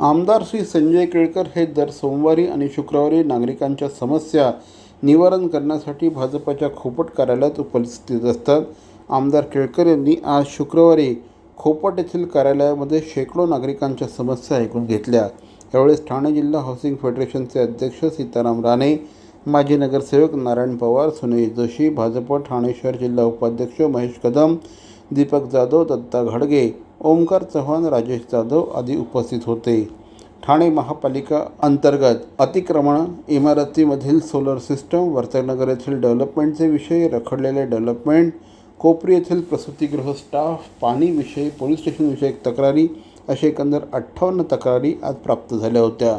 आमदार श्री संजय केळकर हे दर सोमवारी आणि शुक्रवारी नागरिकांच्या समस्या निवारण करण्यासाठी भाजपाच्या खोपट कार्यालयात उपस्थित असतात. आमदार केळकर यांनी आज शुक्रवारी खोपट येथील कार्यालयामध्ये शेकडो नागरिकांच्या समस्या ऐकून घेतल्या. यावेळेस ठाणे जिल्हा हाऊसिंग फेडरेशनचे अध्यक्ष सीताराम राणे माजी नगरसेवक नारायण पवार सुनील जोशी भाजप ठाणे शहर जिल्हा उपाध्यक्ष महेश कदम दीपक जाधव दत्ता घाडगे ओमकार चव्हाण राजेश जाधव आदी उपस्थित होते. ठाणे महापालिका अंतर्गत अतिक्रमण इमारतीमधील सोलर सिस्टम वर्तनगर येथील डेव्हलपमेंटचे विषय रखडलेले डेव्हलपमेंट कोपरी येथील प्रसूतीगृह स्टाफ पाणीविषयी पोलीस स्टेशनविषयक तक्रारी असे एकंदर अठ्ठावन्न तक्रारी आज प्राप्त झाल्या होत्या.